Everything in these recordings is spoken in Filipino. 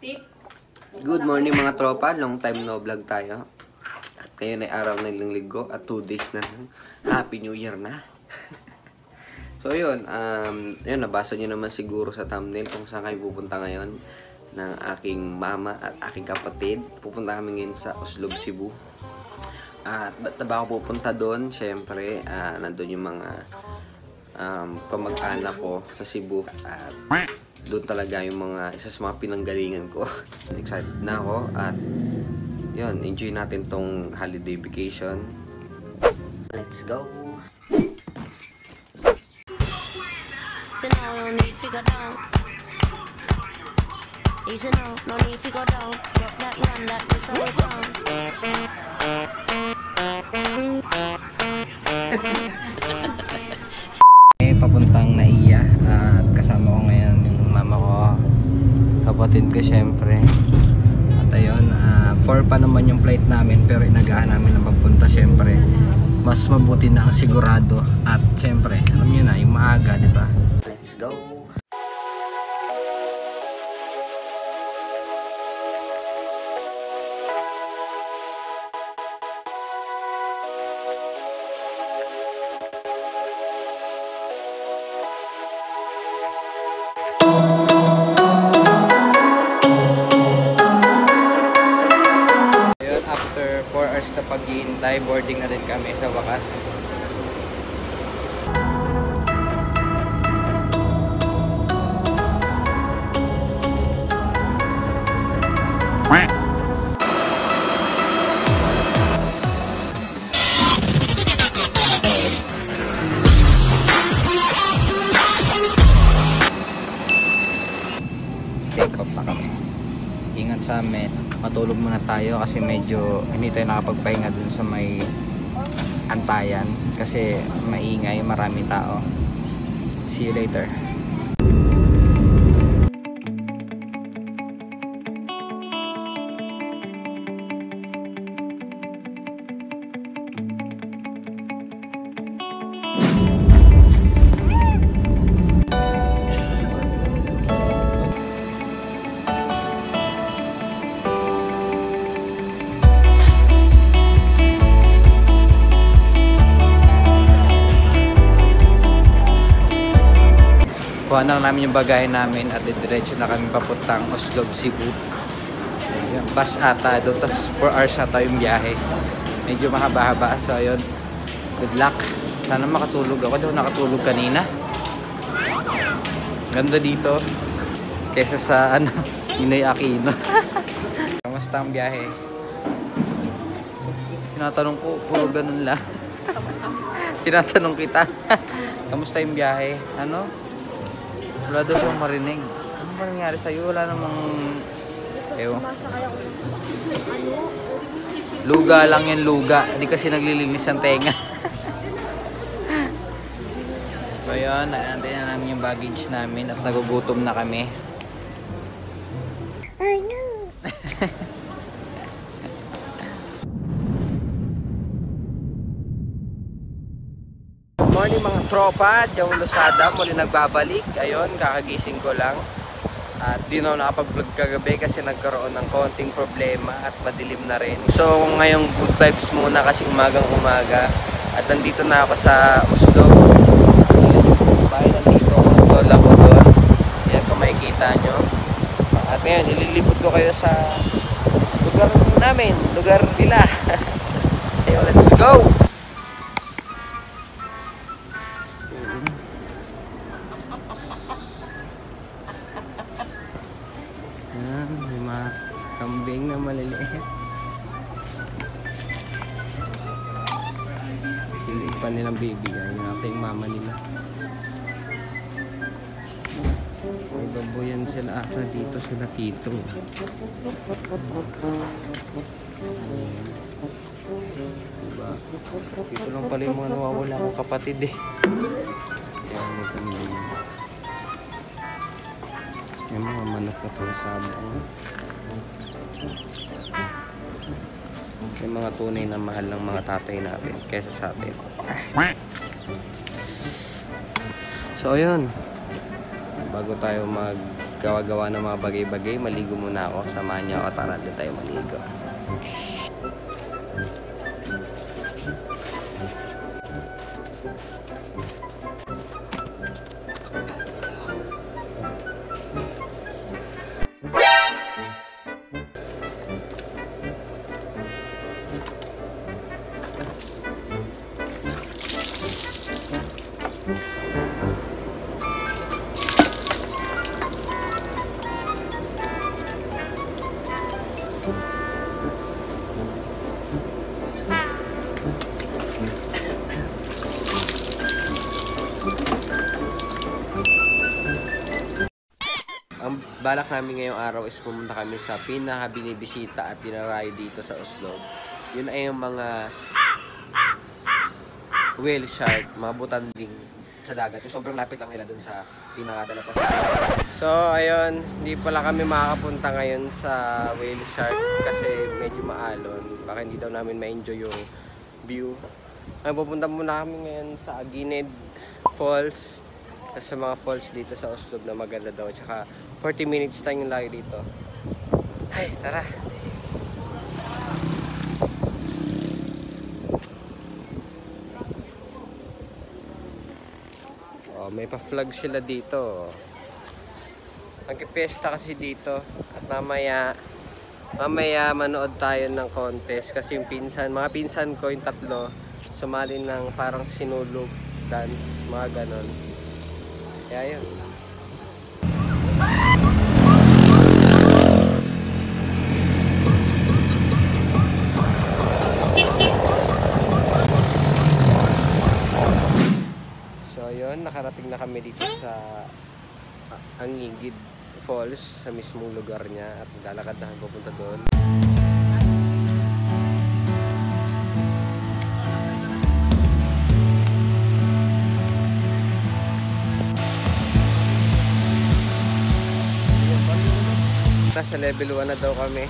Tip. Good morning mga tropa, long time no vlog tayo. At ngayon ay araw ng ilang linggo at 2 days na. Happy New Year na. so yun, um, yun, nabasa nyo naman siguro sa thumbnail kung saan kayo pupunta ngayon ng aking mama at aking kapatid. Pupunta kami ngayon sa Oslob, Cebu. At ba't na ba ako pupunta doon? Siyempre, ah, nandun yung mga um, kamag-anak ko sa Cebu. At doon talaga yung mga isa sa mga pinanggalingan ko. Excited na ako at yun, enjoy natin tong holiday vacation. Let's go! Easy no, no need to go down. Drop that run, that is how it. Papuntang Naiya at kasama ko ngayon yung mama ko, kapatid ko syempre. At ayun, 4 pa naman yung flight namin pero inagahan namin na magpunta syempre. Mas mabuti na ang sigurado at syempre, alam nyo na, yung maaga, di ba? Let's go! Na paghihintay, boarding na din kami sa wakas. Ingat sa amin. Matulog muna tayo kasi medyo hindi tayo nakapagpahinga dun sa may antayan kasi maingay, maraming tao. See you later. Kuha na namin yung bagahe namin at diretso na kami papuntang Oslob, Cebu. Ayan, bus ata doon, tapos 4 hours ata yung biyahe. Medyo mahaba-haba. So, ayun. Good luck. Sana makatulog ako. Di ako nakatulog kanina. Ganda dito. Kesa sa, ano, Inoy Aquino. Kamusta ang biyahe? So, tinatanong ko, puro ganun lang. tinatanong kita. Kamusta yung biyahe? Ano? Wala daw siyang marinig. Ano ba nangyari sa'yo? Wala namang... Ewan. Luga lang yan, luga. Hindi kasi naglilinis ang tenga. so yun, naantay na namin yung baggage namin at nagugutom na kami. Know. Morning mga tropa, Joe Losada, muli nagbabalik. Ayun, kakagising ko lang. At di na nakapag-vlog kagabi kasi nagkaroon ng konting problema at madilim na rin. So ngayong good vibes muna kasi umagang umaga. At nandito na ako sa Oslo. Bahay nandito, ako doon. Yan kung nyo. At ngayon, ililipot ko kayo sa lugar namin, lugar nila. Ayun, let's go! Sila tito. Diba? Dito lang pala yung mga nawawala kong kapatid eh. Ayan, may kambing. May mga manok na sa buong. May mga tunay na mahal ng mga tatay natin kaysa sa atin. So, ayun. bago tayo maggawa-gawa ng mga bagay-bagay, maligo muna ako. Samahan niyo ako, tara tayo maligo. Ang balak namin ngayong araw is pumunta kami sa pinaka binibisita at dinarayo dito sa Oslo. Yun ay yung mga whale shark, mga butanding sa dagat. Yung sobrang lapit lang nila dun sa pinakadala pa So, ayun, hindi pala kami makakapunta ngayon sa whale shark kasi medyo maalon. Baka hindi daw namin ma-enjoy yung view. Ay, pupunta muna kami ngayon sa Aginid Falls. Sa mga falls dito sa Oslo na maganda daw. Tsaka 40 minutes tayo yung layo dito. Ay, tara. Oh, may pa-flag sila dito. Magpipiesta kasi dito at mamaya mamaya manood tayo ng contest kasi yung pinsan, mga pinsan ko yung tatlo sumali ng parang sinulog dance, mga ganon. Kaya yun. So yun, nakarating na kami dito sa Angigid Falls sa mismong lugar niya at lalakad na papunta doon. Nasa level 1 na daw kami.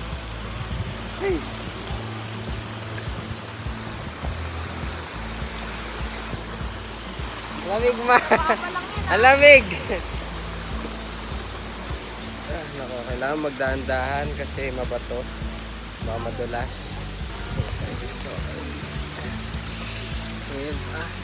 Hey. Lamig ma. Alamig. Ah, nako, kailangan magdahan-dahan kasi mabato. Baka madulas. Ayan, ah.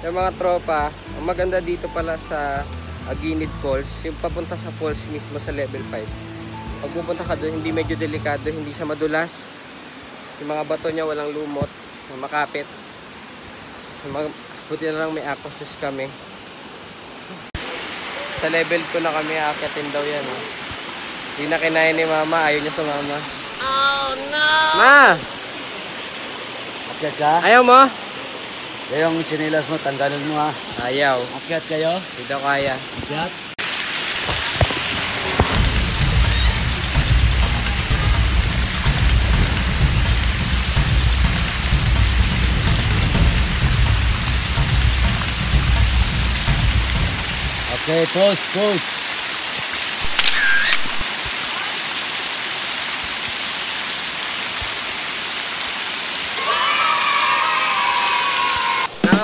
Yung mga tropa, ang maganda dito pala sa Aginid Falls, yung papunta sa falls mismo sa level 5. Pag pupunta ka doon, hindi medyo delikado, hindi siya madulas. Yung mga bato niya walang lumot, makapit. Mga, buti na lang may aquasus kami. Sa level 2 na kami, aakitin daw yan. Oh. Hindi na kinain ni mama, ayaw niya sumama. Oh no! Ma! Akyat ka? Ayaw mo? Yung chinilas mo, tanggalin mo ha. Ayaw. Akyat kayo? Hindi kaya. Akyat. Okay, pause, pause.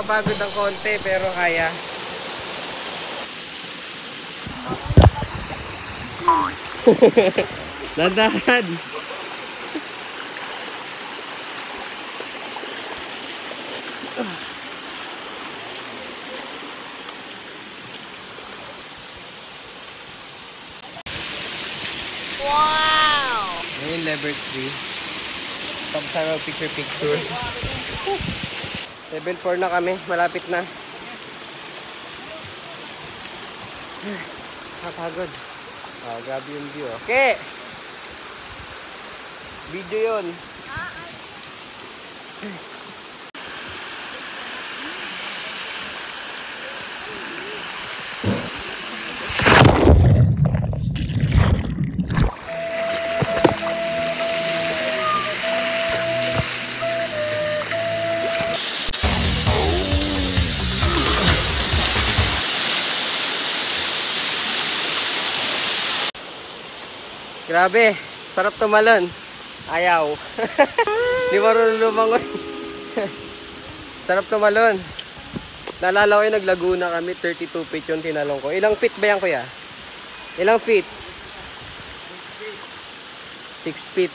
Nakapagod ng konti pero kaya. Dandahan. Wow! Ngayon level 3. Pag tayo picture picture. Level 4 na kami, malapit na. Kapagod. Oh, grabe yung view. oh. Okay. Video yun. Grabe, sarap tumalon. Ayaw. Di marunong lumangoy. Sarap tumalon. Naalala ko yung naglaguna kami, 32 feet yung tinalong ko. Ilang feet ba yan kuya? Ilang feet? 6 feet.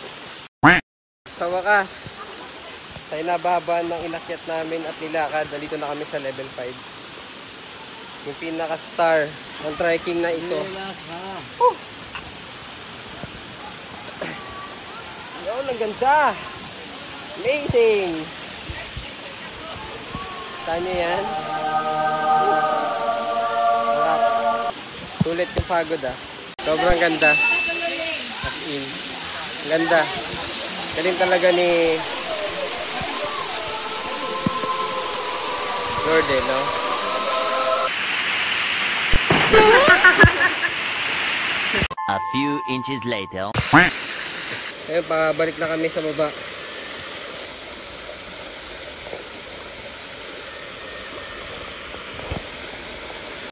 Sa wakas, sa inababa ng inakyat namin at nilakad, nandito na kami sa level 5. Yung pinaka-star ng trekking na ito. Ang ganda! Amazing! Saan nyo yan? Sarap. Sulit yung pagod ah. Sobrang ganda. As in. Ganda. Galing talaga ni Lord eh, no? A few inches later. Ayun, pabalik na kami sa baba.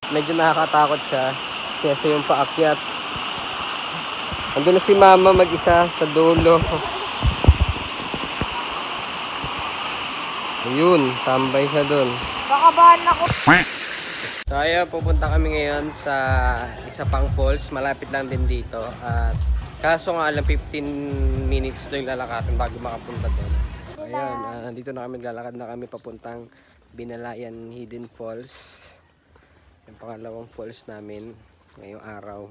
Medyo nakakatakot siya kasi yung paakyat. Andun na si mama mag-isa sa dulo. Ayun, tambay siya dun. Kakabahan ako. So ayun, pupunta kami ngayon sa isa pang falls. Malapit lang din dito. At kaso nga alam 15 minutes lang lalakarin bago makapunta doon. Ayun, ah, nandito na kami, lalakad na kami papuntang Binalayan Hidden Falls. Yung pangalawang falls namin ngayong araw.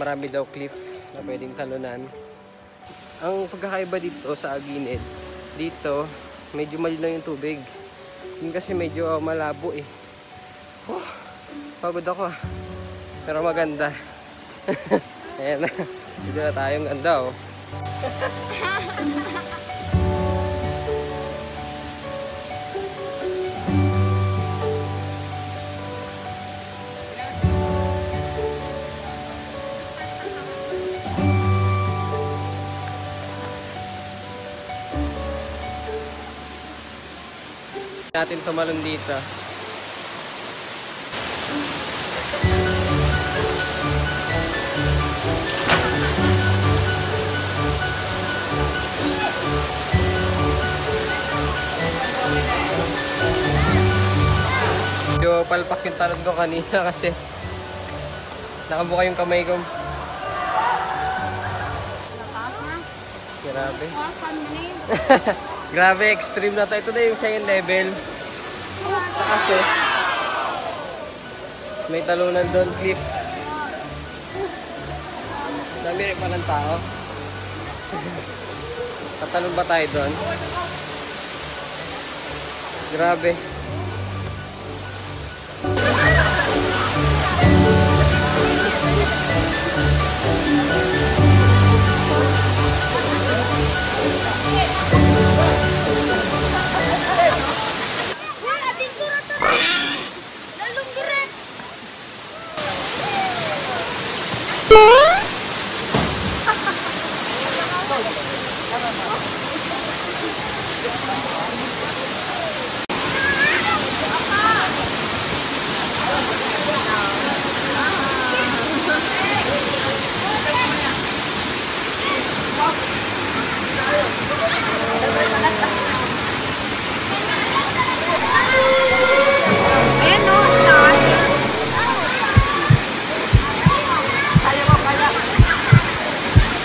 marami daw cliff na pwedeng talunan. Ang pagkakaiba dito sa Aginid, dito medyo malinaw yung tubig. Yun kasi medyo malabo eh. Oh, pagod ako ah. Pero maganda. Ayan na. Dito na tayong ganda oh. natin tumalon dito. Medyo palpak yung talon ko kanina kasi nakabuka yung kamay ko. Grabe. Yun. Grabe, extreme na to. Ito na yung second level. Kasi, may talunan doon, cliff. Dami rin palang tao. Tatalon ba tayo doon? Grabe.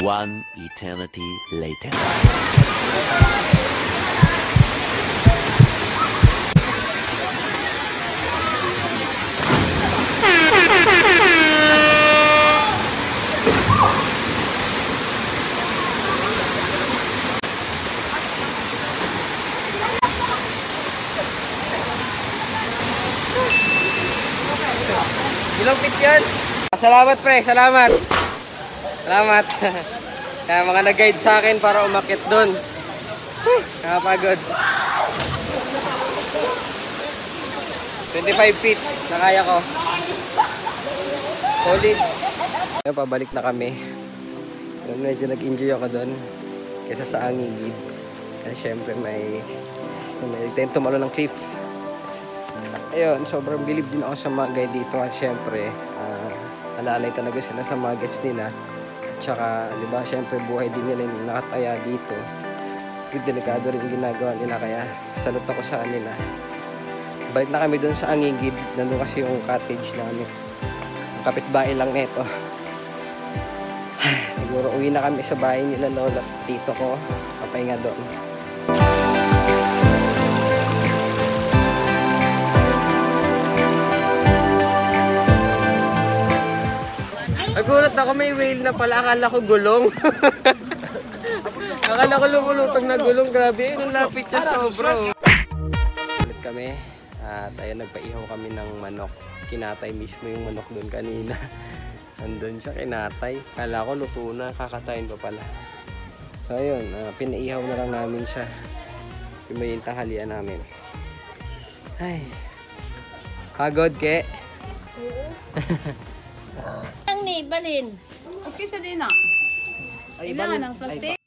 One eternity later. Salamat pre, salamat. Salamat. Kaya mga nag-guide sa akin para umakit doon. Nakapagod. 25 feet na kaya ko. Solid. Ngayon, pabalik na kami. Pero medyo nag-enjoy ako doon. Kesa sa angigid. Kasi syempre may may time tumalo ng cliff. ayun, sobrang bilib din ako sa mga guide dito at syempre, ah, alalay talaga sila sa mga gets nila. Tsaka, di ba, syempre buhay din nila yung nakataya dito. Delikado rin ginagawa nila kaya salute ako sa kanila. Balik na kami doon sa Angigid, nandun kasi yung cottage namin. Ang kapitbahay lang neto. Siguro uwi na kami sa bahay nila lola tito ko. Papahinga doon. Nagulat ako may whale na pala. Akala ko gulong. Akala ko lumulutong na gulong. Grabe, yung lapit niya sobra. Ulit kami. At ayun, nagpaihaw kami ng manok. Kinatay mismo yung manok doon kanina. Nandun siya, kinatay. Kala ko luto na, kakatayin pa pala. So ayun, ah, pinaihaw na lang namin siya. Yung may namin. Ay. Pagod, ke? Ang ni, balin. Okay sa din na. Kailangan ng plastic.